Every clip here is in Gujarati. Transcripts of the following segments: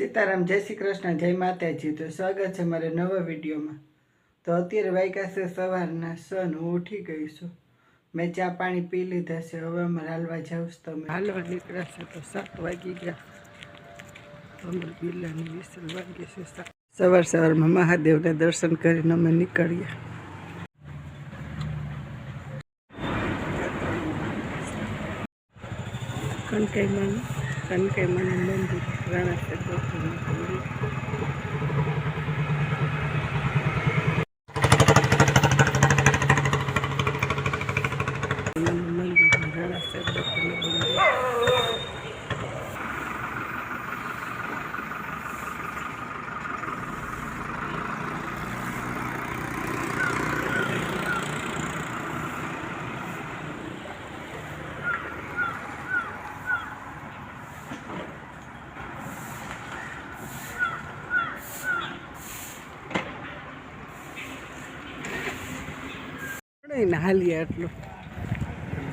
સીતારામ, જય શ્રી કૃષ્ણ, જય માતાજી. તો સ્વાગત છે મારા નવા વિડીયોમાં. તો અત્યારે વાગ્યા છે સવારના, સન હું ઉઠી ગઈ છું. મેં ચા પાણી પી લીધા છે. હવે અમારે હાલવા જાઉં છું તમે. હાલવા નીકળ્યા છે તો સાત વાગી ગયા. અમર બિરલાની વિસલ વાગી છે. સવાર સવારમાં મહાદેવના દર્શન કરીને અમે નીકળ્યા. કનકાઈમાનું કનકાઈમાનું મંદિર. van a ને હાલીએ આટલું.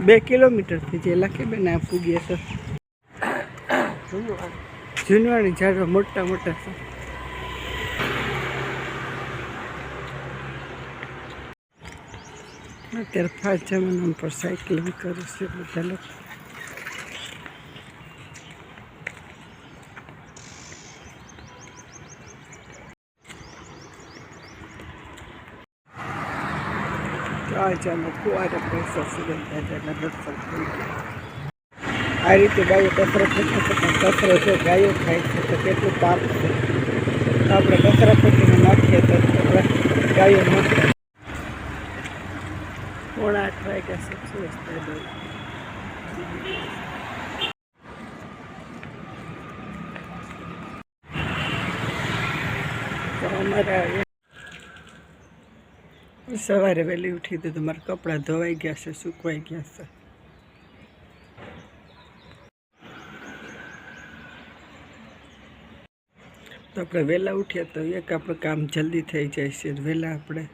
બે કિલોમીટરથી જે બે આ પૂગીએ તો. જૂનવાણી ઝાડવા મોટા મોટા છે. અત્યારે ફાસ્ટ જમાના પર સાયકલિંગ કરું છું બધા લોકો. આ ચાલો ફુવારે પૈસા સુરેશ દાદાના દર્શન થઈ ગયા આ રીતે ગાયો કસરત ફેંકતા ફેંકતા કસરો છે ગાયો ખાય છે, તો કેટલું પાપ છે. આપણે કસરત ફેંકીને નાખીએ તો ગાયો ન પોણા આઠ વાગ્યા છે. સુરેશ અમારા સવારે વહેલી ઉઠી તો તમારા કપડાં ધોવાઈ ગયા છે, સુકવાઈ ગયા છે. તો આપણે વહેલા ઉઠીએ તો એક આપણું કામ જલ્દી થઈ જાય છે. વહેલા આપણે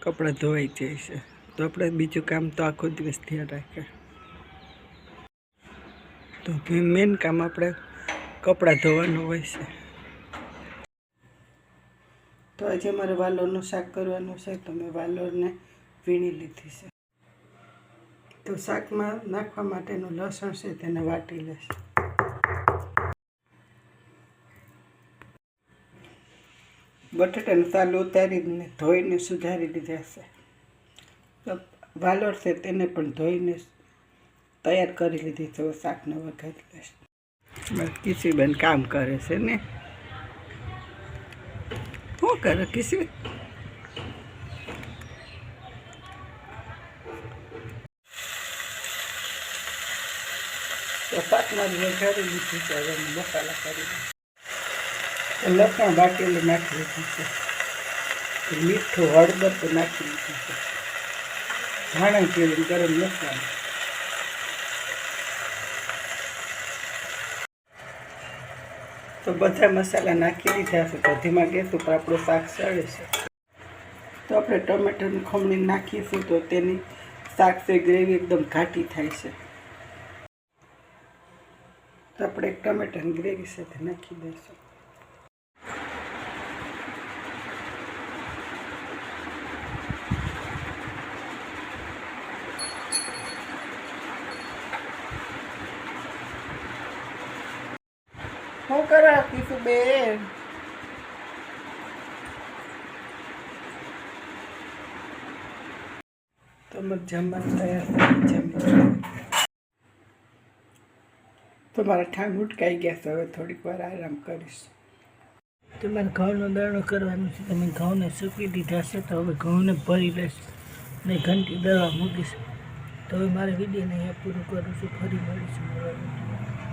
કપડાં ધોવાઈ જાય છે. તો આપણે બીજું કામ તો આખો દિવસ ધ્યાન રાખે. તો મેન કામ આપણે કપડાં ધોવાનું હોય છે. તો આજે મારે વાલોરનું શાક કરવાનું છે, તો મેં વાલોરને વીણી લીધી છે. તો શાકમાં નાખવા માટેનું લસણ છે, તેને વાટી લેશે. બટેટાનું સાલ ઉતારીને ધોઈને સુધારી લીધા છે. તો વાલોર છે તેને પણ ધોઈને તૈયાર કરી લીધી તો શાકને વઘારી લેશે. કિસીબેન કામ કરે છે ને? શું કરે કિસી? તો શાકમાં વઘારી લીધું છે, હવે મસાલા કરી લસણ બાટેલું નાખી દીધું છે. મીઠું હળદર તો નાખી દીધું છે. ધાણા જીરું, ગરમ મસાલો. તો બધા મસાલા નાખી દીધા છે. તો ધીમા ગેસ ઉપર આપણું શાક સળે છે. તો આપણે ટમેટાની ખમણી નાખીશું તો તેની શાક છે ગ્રેવી એકદમ ઘાટી થાય છે. તો આપણે ટમેટાની ગ્રેવી સાથે નાખી દઈશું. શું કરો કીધું બેન? તો મત જમવાનું તૈયાર થઈ જમી તો મારા ઉટકાઈ ગયા છે હવે થોડીક વાર આરામ કરીશ. તમારે ઘઉંનો દાણો કરવાનો છે તમે ઘઉંને સૂકવી દીધા છે તો હવે ઘઉંને ભરી લઈશ ને ઘંટી દવા મૂકીશ. તો હવે મારે વિડીયોને અહીંયા પૂરું કરું છું ફરી મળીશું